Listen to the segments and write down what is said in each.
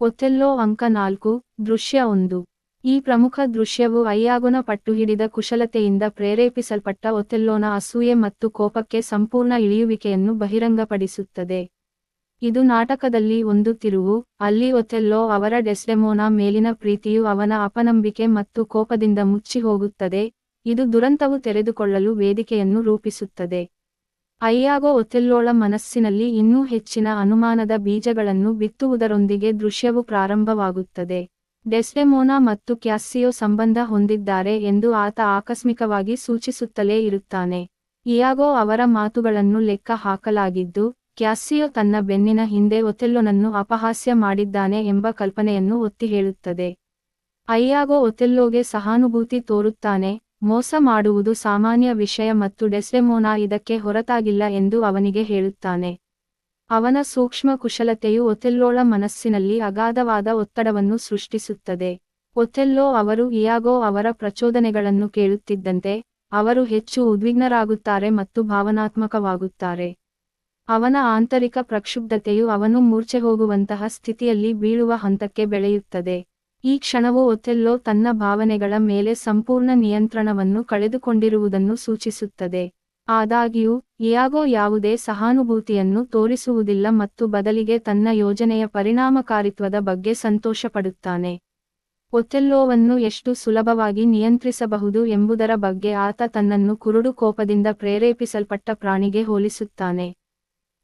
ಒಥೆಲ್ಲೋ ಅಂಕ ನಾಲ್ಕು, ದೃಶ್ಯ ಒಂದು. ಈ ಪ್ರಮುಖ ದೃಶ್ಯವು ಅಯ್ಯಾಗೊನ ಪಟ್ಟುಹಿಡಿದ ಕುಶಲತೆಯಿಂದ ಪ್ರೇರೇಪಿಸಲ್ಪಟ್ಟ ಒಥೆಲ್ಲೋನ ಅಸೂಯೆ ಮತ್ತು ಕೋಪಕ್ಕೆ ಸಂಪೂರ್ಣ ಇಳಿಯುವಿಕೆಯನ್ನು ಬಹಿರಂಗಪಡಿಸುತ್ತದೆ. ಇದು ನಾಟಕದಲ್ಲಿ ಒಂದು ತಿರುವು, ಅಲ್ಲಿ ಒಥೆಲ್ಲೋ ಅವರ ಡೆಸ್ಡೆಮೋನ ಮೇಲಿನ ಪ್ರೀತಿಯು ಅವನ ಅಪನಂಬಿಕೆ ಮತ್ತು ಕೋಪದಿಂದ ಮುಚ್ಚಿ ಹೋಗುತ್ತದೆ ಇದು ದುರಂತವು ತೆರೆದುಕೊಳ್ಳಲು ವೇದಿಕೆಯನ್ನು ರೂಪಿಸುತ್ತದೆ. ಅಯ್ಯಾಗೋ ಒಥೆಲ್ಲೋಳ ಮನಸ್ಸಿನಲ್ಲಿ ಇನ್ನೂ ಹೆಚ್ಚಿನ ಅನುಮಾನದ ಬೀಜಗಳನ್ನು ಬಿತ್ತುವುದರೊಂದಿಗೆ ದೃಶ್ಯವು ಪ್ರಾರಂಭವಾಗುತ್ತದೆ. ಡೆಸ್ಡೆಮೋನಾ ಮತ್ತು ಕ್ಯಾಸ್ಸಿಯೋ ಸಂಬಂಧ ಹೊಂದಿದ್ದಾರೆ ಎಂದು ಆತ ಆಕಸ್ಮಿಕವಾಗಿ ಸೂಚಿಸುತ್ತಲೇ ಇರುತ್ತಾನೆ. ಇಯಾಗೋ ಅವರ ಮಾತುಗಳನ್ನು ಲೆಕ್ಕ ಹಾಕಲಾಗಿದ್ದು, ಕ್ಯಾಸ್ಸಿಯೋ ತನ್ನ ಬೆನ್ನಿನ ಹಿಂದೆ ಒಥೆಲ್ಲೋನನ್ನು ಅಪಹಾಸ್ಯ ಮಾಡಿದ್ದಾನೆ ಎಂಬ ಕಲ್ಪನೆಯನ್ನು ಒತ್ತಿ ಹೇಳುತ್ತದೆ ಅಯ್ಯಾಗೋ ಒಥೆಲ್ಲೋಗೆ ಸಹಾನುಭೂತಿ ತೋರುತ್ತಾನೆ ಮೋಸ ಮಾಡುವುದು ಸಾಮಾನ್ಯ ವಿಷಯ ಮತ್ತು ಡೆಸ್ಡೆಮೋನಾ ಇದಕ್ಕೆ ಹೊರತಾಗಿಲ್ಲ ಎಂದು ಅವನಿಗೆ ಹೇಳುತ್ತಾನೆ. ಅವನ ಸೂಕ್ಷ್ಮ ಕುಶಲತೆಯು ಒಥೆಲ್ಲೋಳ ಮನಸ್ಸಿನಲ್ಲಿ ಅಗಾಧವಾದ ಒತ್ತಡವನ್ನು ಸೃಷ್ಟಿಸುತ್ತದೆ. ಒಥೆಲ್ಲೋ ಅವರು ಇಯಾಗೋ ಅವರ ಪ್ರಚೋದನೆಗಳನ್ನು ಕೇಳುತ್ತಿದ್ದಂತೆ, ಅವರು ಹೆಚ್ಚು ಉದ್ವಿಗ್ನರಾಗುತ್ತಾರೆ ಮತ್ತು ಭಾವನಾತ್ಮಕವಾಗುತ್ತಾರೆ. ಅವನ ಆಂತರಿಕ ಪ್ರಕ್ಷುಬ್ಧತೆಯು ಅವನು ಮೂರ್ಛೆ ಹೋಗುವಂತಹ ಸ್ಥಿತಿಯಲ್ಲಿ ಬೀಳುವ ಹಂತಕ್ಕೆ ಬೆಳೆಯುತ್ತದೆ. ಈ ಕ್ಷಣವು ಒತ್ತೆಲ್ಲೋ ತನ್ನ ಭಾವನೆಗಳ ಮೇಲೆ ಸಂಪೂರ್ಣ ನಿಯಂತ್ರಣವನ್ನು ಕಳೆದುಕೊಂಡಿರುವುದನ್ನು ಸೂಚಿಸುತ್ತದೆ. ಆದಾಗ್ಯೂ ಇಯಾಗೋ ಯಾವುದೇ ಸಹಾನುಭೂತಿಯನ್ನು ತೋರಿಸುವುದಿಲ್ಲ ಮತ್ತು ಬದಲಿಗೆ ತನ್ನ ಯೋಜನೆಯ ಪರಿಣಾಮಕಾರಿತ್ವದ ಬಗ್ಗೆ ಸಂತೋಷಪಡುತ್ತಾನೆ. ಒತ್ತೆಲ್ಲೋವನ್ನು ಎಷ್ಟು ಸುಲಭವಾಗಿ ನಿಯಂತ್ರಿಸಬಹುದು ಎಂಬುದರ ಬಗ್ಗೆ ಆತ ತನ್ನನ್ನು ಕುರುಡು ಕೋಪದಿಂದ ಪ್ರೇರೇಪಿಸಲ್ಪಟ್ಟ ಪ್ರಾಣಿಗೆ ಹೋಲಿಸುತ್ತಾನೆ.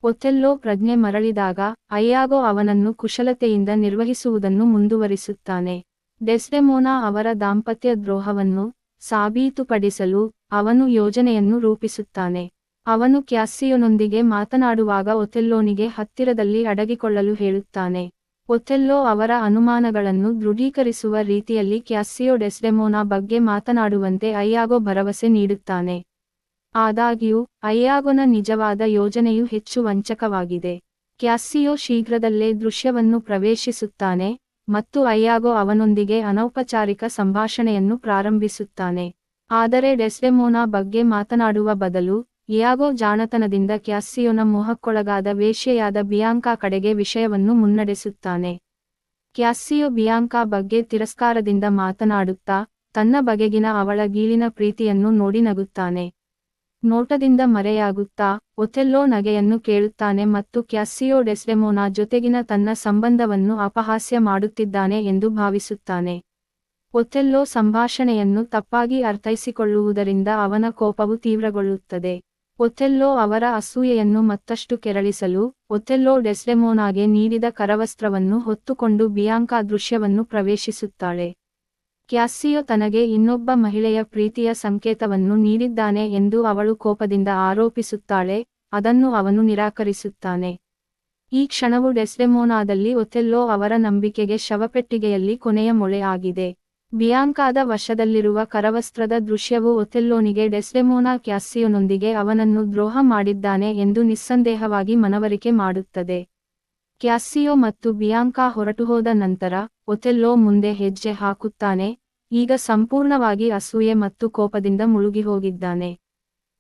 ಒಥೆಲ್ಲೋ ಪ್ರಜ್ಞೆ ಮರಳಿದಾಗ ಅಯ್ಯಾಗೋ ಅವನನ್ನು ಕುಶಲತೆಯಿಂದ ನಿರ್ವಹಿಸುವುದನ್ನು ಮುಂದುವರಿಸುತ್ತಾನೆ. ಡೆಸ್ಡೆಮೋನಾ ಅವರ ದಾಂಪತ್ಯ ದ್ರೋಹವನ್ನು ಸಾಬೀತುಪಡಿಸಲು ಅವನು ಯೋಜನೆಯನ್ನು ರೂಪಿಸುತ್ತಾನೆ. ಅವನು ಕ್ಯಾಸ್ಸಿಯೊನೊಂದಿಗೆ ಮಾತನಾಡುವಾಗ ಒಥೆಲ್ಲೋನಿಗೆ ಹತ್ತಿರದಲ್ಲಿ ಅಡಗಿಕೊಳ್ಳಲು ಹೇಳುತ್ತಾನೆ. ಒಥೆಲ್ಲೋ ಅವರ ಅನುಮಾನಗಳನ್ನು ದೃಢೀಕರಿಸುವ ರೀತಿಯಲ್ಲಿ ಕ್ಯಾಸಿಯೋ ಡೆಸ್ಡೆಮೋನಾ ಬಗ್ಗೆ ಮಾತನಾಡುವಂತೆ ಅಯ್ಯಾಗೋ ಭರವಸೆ ನೀಡುತ್ತಾನೆ. ಆದಾಗ್ಯೂ, ಅಯ್ಯಾಗೊನ ನಿಜವಾದ ಯೋಜನೆಯು ಹೆಚ್ಚು ವಂಚಕವಾಗಿದೆ. ಕ್ಯಾಸ್ಸಿಯೋ ಶೀಘ್ರದಲ್ಲೇ ದೃಶ್ಯವನ್ನು ಪ್ರವೇಶಿಸುತ್ತಾನೆ ಮತ್ತು ಅಯ್ಯಾಗೋ ಅವನೊಂದಿಗೆ ಅನೌಪಚಾರಿಕ ಸಂಭಾಷಣೆಯನ್ನು ಪ್ರಾರಂಭಿಸುತ್ತಾನೆ. ಆದರೆ ಡೆಸ್ಡೆಮೋನಾ ಬಗ್ಗೆ ಮಾತನಾಡುವ ಬದಲು, ಇಯಾಗೋ ಜಾಣತನದಿಂದ ಕ್ಯಾಸ್ಸಿಯೋನ ಮೋಹಕ್ಕೊಳಗಾದ ವೇಶ್ಯೆಯಾದ ಬಿಯಾಂಕಾ ಕಡೆಗೆ ವಿಷಯವನ್ನು ಮುನ್ನಡೆಸುತ್ತಾನೆ. ಕ್ಯಾಸ್ಸಿಯೋ ಬಿಯಾಂಕಾ ಬಗ್ಗೆ ತಿರಸ್ಕಾರದಿಂದ ಮಾತನಾಡುತ್ತಾ, ತನ್ನ ಬಗೆಗಿನ ಅವಳ ಗೀಳಿನ ಪ್ರೀತಿಯನ್ನು ನೋಡಿ ನಗುತ್ತಾನೆ. ನೋಟದಿಂದ ಮರೆಯಾಗುತ್ತಾ ಒಥೆಲ್ಲೋ ನಗೆಯನ್ನು ಕೇಳುತ್ತಾನೆ ಮತ್ತು ಕ್ಯಾಸಿಯೋ ಡೆಸ್ಡೆಮೋನಾ ಜೊತೆಗಿನ ತನ್ನ ಸಂಬಂಧವನ್ನು ಅಪಹಾಸ್ಯ ಮಾಡುತ್ತಿದ್ದಾನೆ ಎಂದು ಭಾವಿಸುತ್ತಾನೆ. ಒಥೆಲ್ಲೋ ಸಂಭಾಷಣೆಯನ್ನು ತಪ್ಪಾಗಿ ಅರ್ಥೈಸಿಕೊಳ್ಳುವುದರಿಂದ ಅವನ ಕೋಪವು ತೀವ್ರಗೊಳ್ಳುತ್ತದೆ. ಒಥೆಲ್ಲೋ ಅವರ ಅಸೂಯೆಯನ್ನು ಮತ್ತಷ್ಟು ಕೆರಳಿಸಲು ಒಥೆಲ್ಲೋ ಡೆಸ್ಡೆಮೋನಾಗೆ ನೀಡಿದ ಕರವಸ್ತ್ರವನ್ನು ಹೊತ್ತುಕೊಂಡು ಬಿಯಾಂಕಾ ದೃಶ್ಯವನ್ನು ಪ್ರವೇಶಿಸುತ್ತಾಳೆ. ಕ್ಯಾಸ್ಸಿಯೋ ತನಗೆ ಇನ್ನೊಬ್ಬ ಮಹಿಳೆಯ ಪ್ರೀತಿಯ ಸಂಕೇತವನ್ನು ನೀಡಿದ್ದಾನೆ ಎಂದು ಅವಳು ಕೋಪದಿಂದ ಆರೋಪಿಸುತ್ತಾಳೆ, ಅದನ್ನು ಅವನು ನಿರಾಕರಿಸುತ್ತಾನೆ. ಈ ಕ್ಷಣವು ಡೆಸ್ಡೆಮೋನಾದಲ್ಲಿ ಒಥೆಲ್ಲೋ ಅವರ ನಂಬಿಕೆಗೆ ಶವಪೆಟ್ಟಿಗೆಯಲ್ಲಿ ಕೊನೆಯ ಮೊಳೆ ಆಗಿದೆ. ಬಿಯಾಂಕಾದ ವಶದಲ್ಲಿರುವ ಕರವಸ್ತ್ರದ ದೃಶ್ಯವು ಒಥೆಲ್ಲೋನಿಗೆ ಡೆಸ್ಡೆಮೋನಾ ಕ್ಯಾಸಿಯೊನೊಂದಿಗೆ ಅವನನ್ನು ದ್ರೋಹ ಮಾಡಿದ್ದಾನೆ ಎಂದು ನಿಸ್ಸಂದೇಹವಾಗಿ ಮನವರಿಕೆ ಮಾಡುತ್ತದೆ. ಕ್ಯಾಸ್ಸಿಯೋ ಮತ್ತು ಬಿಯಾಂಕಾ ಹೊರಟುಹೋದ ನಂತರ ಒಥೆಲ್ಲೋ ಮುಂದೆ ಹೆಜ್ಜೆ ಹಾಕುತ್ತಾನೆ, ಈಗ ಸಂಪೂರ್ಣವಾಗಿ ಅಸೂಯೆ ಮತ್ತು ಕೋಪದಿಂದ ಮುಳುಗಿಹೋಗಿದ್ದಾನೆ.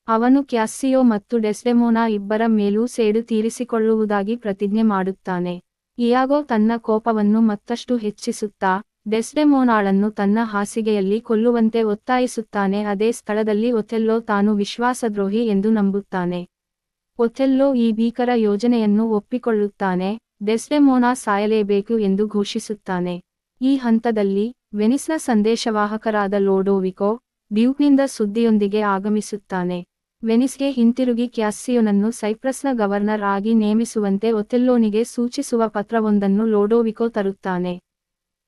ಅವನು ಕ್ಯಾಸ್ಸಿಯೋ ಮತ್ತು ಡೆಸ್ಡೆಮೋನಾ ಇಬ್ಬರ ಮೇಲೂ ಸೇಡು ತೀರಿಸಿಕೊಳ್ಳುವುದಾಗಿ ಪ್ರತಿಜ್ಞೆ ಮಾಡುತ್ತಾನೆ. ಇಯಾಗೋ ತನ್ನ ಕೋಪವನ್ನು ಮತ್ತಷ್ಟು ಹೆಚ್ಚಿಸುತ್ತಾ, ಡೆಸ್ಡೆಮೋನಾಳನ್ನು ತನ್ನ ಹಾಸಿಗೆಯಲ್ಲಿ ಕೊಲ್ಲುವಂತೆ ಒತ್ತಾಯಿಸುತ್ತಾನೆ, ಅದೇ ಸ್ಥಳದಲ್ಲಿ ಒಥೆಲ್ಲೋ ತಾನು ವಿಶ್ವಾಸದ್ರೋಹಿ ಎಂದು ನಂಬುತ್ತಾನೆ. ಒಥೆಲ್ಲೋ ಈ ಭೀಕರ ಯೋಜನೆಯನ್ನು ಒಪ್ಪಿಕೊಳ್ಳುತ್ತಾನೆ ಡೆಸ್ಡೆಮೋನಾ ಸಾಯಲೇಬೇಕು ಎಂದು ಘೋಷಿಸುತ್ತಾನೆ. ಈ ಹಂತದಲ್ಲಿ ವೆನಿಸ್ನ ಸಂದೇಶವಾಹಕರಾದ ಲೋಡೋವಿಕೋ ಡ್ಯೂಕ್ನಿಂದ ಸುದ್ದಿಯೊಂದಿಗೆ ಆಗಮಿಸುತ್ತಾನೆ. ವೆನಿಸ್ಗೆ ಹಿಂತಿರುಗಿ ಕ್ಯಾಸ್ಸಿಯೋನನ್ನು ಸೈಪ್ರಸ್ನ ಗವರ್ನರ್ ಆಗಿ ನೇಮಿಸುವಂತೆ ಒಥೆಲ್ಲೋನಿಗೆ ಸೂಚಿಸುವ ಪತ್ರವೊಂದನ್ನು ಲೋಡೋವಿಕೋ ತರುತ್ತಾನೆ.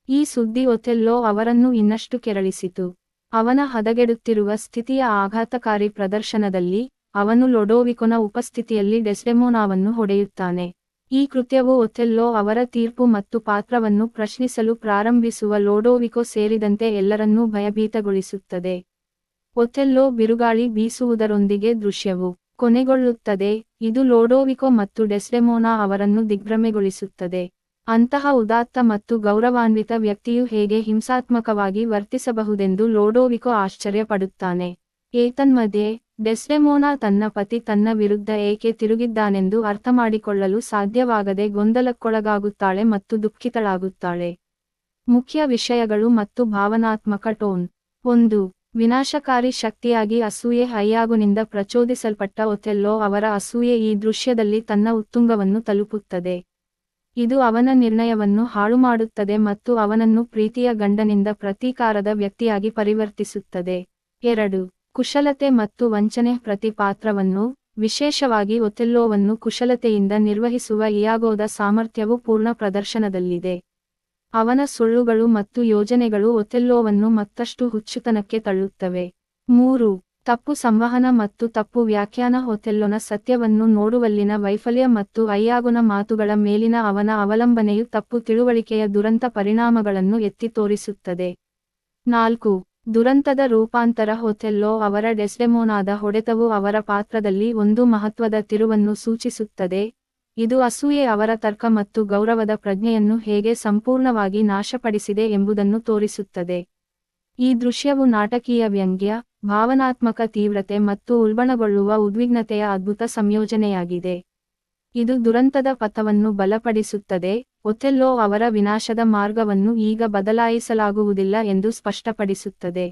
ಈ ಸುದ್ದಿ ಒಥೆಲ್ಲೋ ಅವರನ್ನು ಇನ್ನಷ್ಟು ಕೆರಳಿಸಿತು. ಅವನ ಹದಗೆಡುತ್ತಿರುವ ಸ್ಥಿತಿಯ ಆಘಾತಕಾರಿ ಪ್ರದರ್ಶನದಲ್ಲಿ ಅವನು ಲೊಡೋವಿಕೊನ ಉಪಸ್ಥಿತಿಯಲ್ಲಿ ಡೆಸ್ಡೆಮೋನಾವನ್ನು ಹೊಡೆಯುತ್ತಾನೆ. ಈ ಕೃತ್ಯವು ಒಥೆಲ್ಲೋ ಅವರ ತೀರ್ಪು ಮತ್ತು ಪಾತ್ರವನ್ನು ಪ್ರಶ್ನಿಸಲು ಪ್ರಾರಂಭಿಸುವ ಲೋಡೋವಿಕೋ ಸೇರಿದಂತೆ ಎಲ್ಲರನ್ನೂ ಭಯಭೀತಗೊಳಿಸುತ್ತದೆ. ಒಥೆಲ್ಲೋ ಬಿರುಗಾಳಿ ಬೀಸುವುದರೊಂದಿಗೆ ದೃಶ್ಯವು ಕೊನೆಗೊಳ್ಳುತ್ತದೆ, ಇದು ಲೋಡೋವಿಕೋ ಮತ್ತು ಡೆಸ್ಡೆಮೋನಾ ಅವರನ್ನು ದಿಗ್ಭ್ರಮೆಗೊಳಿಸುತ್ತದೆ. ಅಂತಹ ಉದಾತ್ತ ಮತ್ತು ಗೌರವಾನ್ವಿತ ವ್ಯಕ್ತಿಯು ಹೇಗೆ ಹಿಂಸಾತ್ಮಕವಾಗಿ ವರ್ತಿಸಬಹುದೆಂದು ಲೋಡೋವಿಕೋ ಆಶ್ಚರ್ಯಪಡುತ್ತಾನೆ. ಏತನ್ಮಧ್ಯೆ ಡೆಸ್ಡೆಮೋನಾ ತನ್ನ ಪತಿ ತನ್ನ ವಿರುದ್ಧ ಏಕೆ ತಿರುಗಿದ್ದಾನೆಂದು ಅರ್ಥಮಾಡಿಕೊಳ್ಳಲು ಸಾಧ್ಯವಾಗದೆ ಗೊಂದಲಕ್ಕೊಳಗಾಗುತ್ತಾಳೆ ಮತ್ತು ದುಃಖಿತಳಾಗುತ್ತಾಳೆ. ಮುಖ್ಯ ವಿಷಯಗಳು ಮತ್ತು ಭಾವನಾತ್ಮಕ ಟೋನ್. ಒಂದು, ವಿನಾಶಕಾರಿ ಶಕ್ತಿಯಾಗಿ ಅಸೂಯೆ ಹೈಯಾಗುನಿಂದ ಪ್ರಚೋದಿಸಲ್ಪಟ್ಟ ಒಥೆಲ್ಲೋ ಅವರ ಅಸೂಯೆ ಈ ದೃಶ್ಯದಲ್ಲಿ ತನ್ನ ಉತ್ತುಂಗವನ್ನು ತಲುಪುತ್ತದೆ. ಇದು ಅವನ ನಿರ್ಣಯವನ್ನು ಹಾಳುಮಾಡುತ್ತದೆ ಮತ್ತು ಅವನನ್ನು ಪ್ರೀತಿಯ ಗಂಡನಿಂದ ಪ್ರತೀಕಾರದ ವ್ಯಕ್ತಿಯಾಗಿ ಪರಿವರ್ತಿಸುತ್ತದೆ. ಎರಡು ಕುಶಲತೆ ಮತ್ತು ವಂಚನೆ ಪ್ರತಿ ಪಾತ್ರವನ್ನು ವಿಶೇಷವಾಗಿ ಒತೆಲ್ಲೋವನ್ನು ಕುಶಲತೆಯಿಂದ ನಿರ್ವಹಿಸುವ ಇಯಾಗೋದ ಸಾಮರ್ಥ್ಯವು ಪೂರ್ಣ ಪ್ರದರ್ಶನದಲ್ಲಿದೆ. ಅವನ ಸುಳ್ಳುಗಳು ಮತ್ತು ಯೋಜನೆಗಳು ಒತೆಲ್ಲೋವನ್ನು ಮತ್ತಷ್ಟು ಹುಚ್ಚುತನಕ್ಕೆ ತಳ್ಳುತ್ತವೆ. ಮೂರು, ತಪ್ಪು ಸಂವಹನ ಮತ್ತು ತಪ್ಪು ವ್ಯಾಖ್ಯಾನ ಹೊತೆಲ್ಲೊನ ಸತ್ಯವನ್ನು ನೋಡುವಲ್ಲಿನ ವೈಫಲ್ಯ ಮತ್ತು ಅಯ್ಯಾಗುನ ಮಾತುಗಳ ಮೇಲಿನ ಅವನ ಅವಲಂಬನೆಯು ತಪ್ಪು ತಿಳುವಳಿಕೆಯ ದುರಂತ ಪರಿಣಾಮಗಳನ್ನು ಎತ್ತಿ ತೋರಿಸುತ್ತದೆ. ನಾಲ್ಕು ದುರಂತದ ರೂಪಾಂತರ ಹೊಥೆಲ್ಲೋ ಅವರ ಡೆಸ್ಡೆಮೋನಾದ ಹೊಡೆತವು ಅವರ ಪಾತ್ರದಲ್ಲಿ ಒಂದು ಮಹತ್ವದ ತಿರುವನ್ನು ಸೂಚಿಸುತ್ತದೆ. ಇದು ಅಸೂಯೆ ಅವರ ತರ್ಕ ಮತ್ತು ಗೌರವದ ಪ್ರಜ್ಞೆಯನ್ನು ಹೇಗೆ ಸಂಪೂರ್ಣವಾಗಿ ನಾಶಪಡಿಸಿದೆ ಎಂಬುದನ್ನು ತೋರಿಸುತ್ತದೆ. ಈ ದೃಶ್ಯವು ನಾಟಕೀಯ ವ್ಯಂಗ್ಯ, ಭಾವನಾತ್ಮಕ ತೀವ್ರತೆ ಮತ್ತು ಉಲ್ಬಣಗೊಳ್ಳುವ ಉದ್ವಿಗ್ನತೆಯ ಅದ್ಭುತ ಸಂಯೋಜನೆಯಾಗಿದೆ. ಇದು ದುರಂತದ ಪಥವನ್ನು ಬಲಪಡಿಸುತ್ತದೆ. ಒಥೆಲ್ಲೋ ಅವರ ವಿನಾಶದ ಮಾರ್ಗವನ್ನು ಈಗ ಬದಲಾಯಿಸಲಾಗುವುದಿಲ್ಲ ಎಂದು ಸ್ಪಷ್ಟಪಡಿಸುತ್ತದೆ.